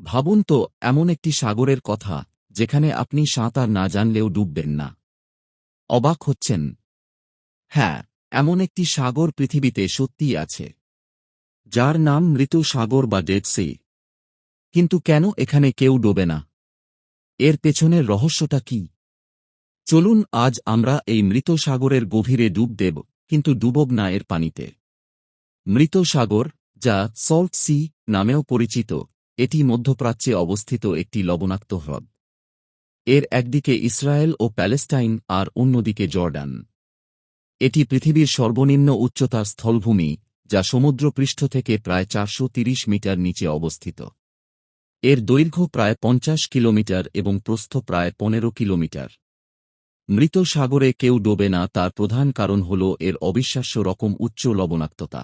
ভাবুন তো, এমন একটি সাগরের কথা, যেখানে আপনি সাঁতার না জানলেও ডুববেন না। অবাক হচ্ছেন। হ্যাঁ এমন একটি সাগর পৃথিবীতে সত্যিই আছে। যার নাম মৃত সাগর বা ডেড সি। কিন্তু কেন এখানে কেউ ডোবে না? এর পেছনের রহস্যটা কি? চলুন, আজ আমরা এই মৃত সাগরের গভীরে ডুব দেব, কিন্তু ডুবব না এর পানিতে। মৃত সাগর, যা সল্ট সি নামেও পরিচিত এটি মধ্যপ্রাচ্যে অবস্থিত একটি লবণাক্ত হ্রদ। এর একদিকে ইসরায়েল ও প্যালেস্টাইন আর অন্যদিকে জর্ডান। এটি পৃথিবীর সর্বনিম্ন উচ্চতার স্থলভূমি, যা সমুদ্রপৃষ্ঠ থেকে প্রায় চারশো মিটার নিচে অবস্থিত। এর দৈর্ঘ্য প্রায় পঞ্চাশ কিলোমিটার এবং প্রস্থ প্রায় পনেরো কিলোমিটার। মৃত সাগরে কেউ ডোবে না, তার প্রধান কারণ হল এর অবিশ্বাস্য রকম উচ্চ লবণাক্ততা।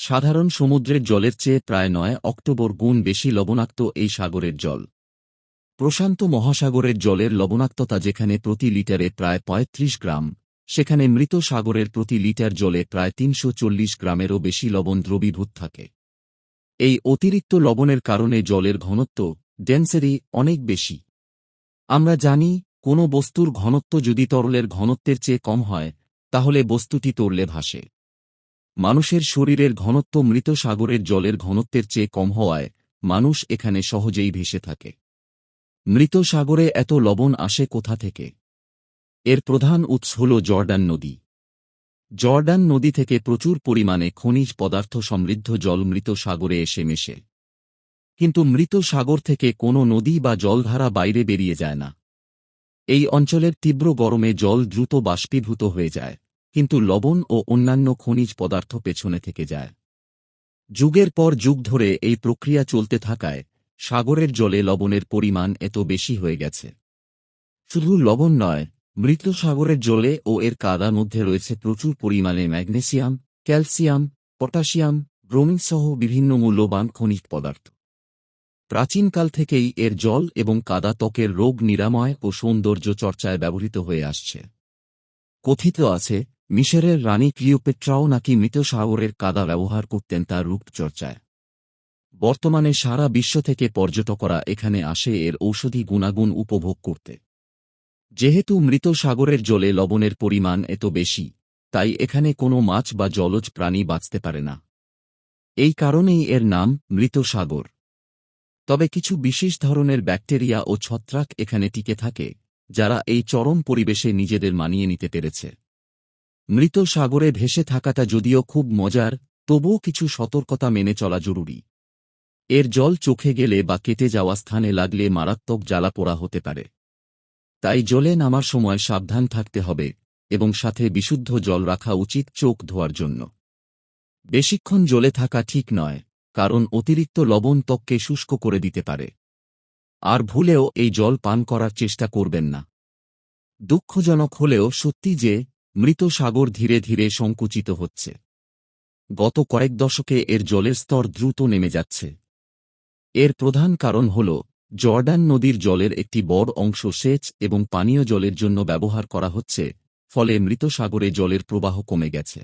সাধারণ সমুদ্রের জলের চেয়ে প্রায় নয় অক্টোবর গুণ বেশি লবণাক্ত এই সাগরের জল। প্রশান্ত মহাসাগরের জলের লবণাক্ততা যেখানে প্রতি লিটারে প্রায় ৩৫ গ্রাম, সেখানে মৃত সাগরের প্রতি লিটার জলে প্রায় তিনশো চল্লিশ গ্রামেরও বেশি লবণ দ্রবীভূত থাকে। এই অতিরিক্ত লবণের কারণে জলের ঘনত্ব ডেন্সারি অনেক বেশি। আমরা জানি, কোনো বস্তুর ঘনত্ব যদি তরলের ঘনত্বের চেয়ে কম হয়, তাহলে বস্তুটি তরলে ভাসে। মানুষের শরীরের ঘনত্ব মৃত সাগরের জলের ঘনত্বের চেয়ে কম হওয়ায় মানুষ এখানে সহজেই ভেসে থাকে। মৃত সাগরে এত লবণ আসে কোথা থেকে? এর প্রধান উৎস হল জর্ডান নদী। জর্ডান নদী থেকে প্রচুর পরিমাণে খনিজ পদার্থ সমৃদ্ধ জল মৃত সাগরে এসে মেশে। কিন্তু মৃত সাগর থেকে কোনো নদী বা জলধারা বাইরে বেরিয়ে যায় না। এই অঞ্চলের তীব্র গরমে জল দ্রুত বাষ্পীভূত হয়ে যায়। কিন্তু লবণ ও অন্যান্য খনিজ পদার্থ পেছনে থেকে যায়। যুগের পর যুগ ধরে এই প্রক্রিয়া চলতে থাকায় সাগরের জলে লবণের পরিমাণ এত বেশি হয়ে গেছে। শুধু লবণ নয়, মৃত সাগরের জলে ও এর কাদার মধ্যে রয়েছে প্রচুর পরিমাণে ম্যাগনেসিয়াম, ক্যালসিয়াম, পটাশিয়াম ব্রোমিন সহ বিভিন্ন মূল্যবান খনিজ পদার্থ। প্রাচীনকাল থেকেই এর জল এবং কাদা ত্বকের রোগ নিরাময় ও সৌন্দর্য চর্চায় ব্যবহৃত হয়ে আসছে। কথিত আছে মিশরের রানী ক্লিওপেট্রাও নাকি মৃত সাগরের কাদা ব্যবহার করতেন তার রূপচর্চায়। বর্তমানে সারা বিশ্ব থেকে পর্যটকরা এখানে আসে এর ঔষধি গুণাগুণ উপভোগ করতে। যেহেতু মৃত সাগরের জলে লবণের পরিমাণ এত বেশি, তাই এখানে কোনো মাছ বা জলজ প্রাণী বাঁচতে পারে না। এই কারণেই এর নাম মৃত সাগর। তবে কিছু বিশেষ ধরনের ব্যাকটেরিয়া ও ছত্রাক এখানে টিকে থাকে, যারা এই চরম পরিবেশে নিজেদের মানিয়ে নিতে পেরেছে। মৃত সাগরে ভেসে থাকাটা যদিও খুব মজার, তবুও কিছু সতর্কতা মেনে চলা জরুরি। এর জল চোখে গেলে বা কেটে যাওয়া স্থানে লাগলে মারাত্মক জ্বালা পোড়া হতে পারে। তাই জলে নামার সময় সাবধান থাকতে হবে এবং সাথে বিশুদ্ধ জল রাখা উচিত চোখ ধোয়ার জন্য। বেশিক্ষণ জলে থাকা ঠিক নয়, কারণ অতিরিক্ত লবণ ত্বককে শুষ্ক করে দিতে পারে। আর ভুলেও এই জল পান করার চেষ্টা করবেন না। দুঃখজনক হলেও সত্যি যে মৃত সাগর ধীরে ধীরে সংকুচিত হচ্ছে। গত কয়েক দশকে এর জলের স্তর দ্রুত নেমে যাচ্ছে। এর প্রধান কারণ হল, জর্ডান নদীর জলের একটি বড় অংশ সেচ এবং পানীয় জলের জন্য ব্যবহার করা হচ্ছে, ফলে মৃত সাগরে জলের প্রবাহ কমে গেছে।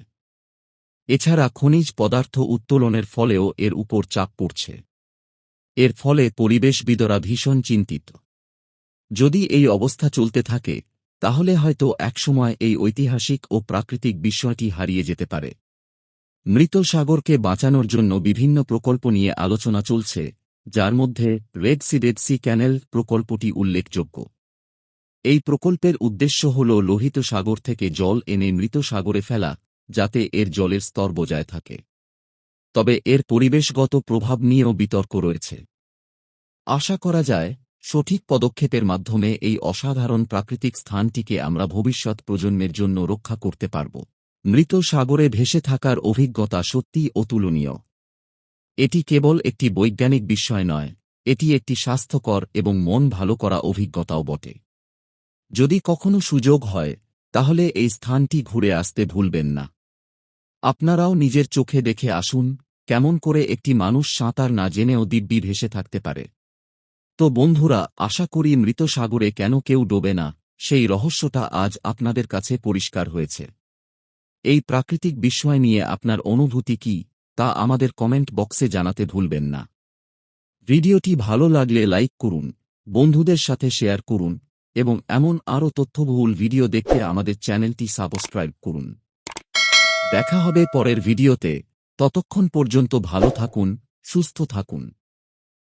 এছাড়া খনিজ পদার্থ উত্তোলনের ফলেও এর উপর চাপ পড়ছে। এর ফলে পরিবেশবিদরা ভীষণ চিন্তিত। যদি এই অবস্থা চলতে থাকে তাহলে হয়তো একসময় এই ঐতিহাসিক ও প্রাকৃতিক বিষয়টি হারিয়ে যেতে পারে। মৃত সাগরকে বাঁচানোর জন্য বিভিন্ন প্রকল্প নিয়ে আলোচনা চলছে, যার মধ্যে Red Sea Red Sea canal প্রকল্পটি উল্লেখযোগ্য। এই প্রকল্পের উদ্দেশ্য হল লোহিত সাগর থেকে জল এনে মৃত সাগরে ফেলা, যাতে এর জলের স্তর বজায় থাকে। তবে এর পরিবেশগত প্রভাব নিয়েও বিতর্ক রয়েছে। আশা করা যায় সঠিক পদক্ষেপের মাধ্যমে এই অসাধারণ প্রাকৃতিক স্থানটিকে আমরা ভবিষ্যৎ প্রজন্মের জন্য রক্ষা করতে পারব। মৃত সাগরে ভেসে থাকার অভিজ্ঞতা সত্যিই অতুলনীয়। এটি কেবল একটি বৈজ্ঞানিক বিষয় নয়, এটি একটি স্বাস্থ্যকর এবং মন ভালো করা অভিজ্ঞতাও বটে। যদি কখনো সুযোগ হয়, তাহলে এই স্থানটি ঘুরে আসতে ভুলবেন না। আপনারাও নিজের চোখে দেখে আসুন, কেমন করে একটি মানুষ সাঁতার না জেনেও দিব্যি ভেসে থাকতে পারে। তো বন্ধুরা, আশা করি মৃত সাগরে কেন কেউ ডোবে না, সেই রহস্যটা আজ আপনাদের কাছে পরিষ্কার হয়েছে। এই প্রাকৃতিক বিষয় নিয়ে আপনার অনুভূতি কি, তা আমাদের কমেন্ট বক্সে জানাতে ভুলবেন না। ভিডিওটি ভালো লাগলে লাইক করুন, বন্ধুদের সাথে শেয়ার করুন, এবং এমন আরও তথ্যবহুল ভিডিও দেখতে আমাদের চ্যানেলটি সাবস্ক্রাইব করুন। দেখা হবে পরের ভিডিওতে, ততক্ষণ পর্যন্ত ভালো থাকুন, সুস্থ থাকুন।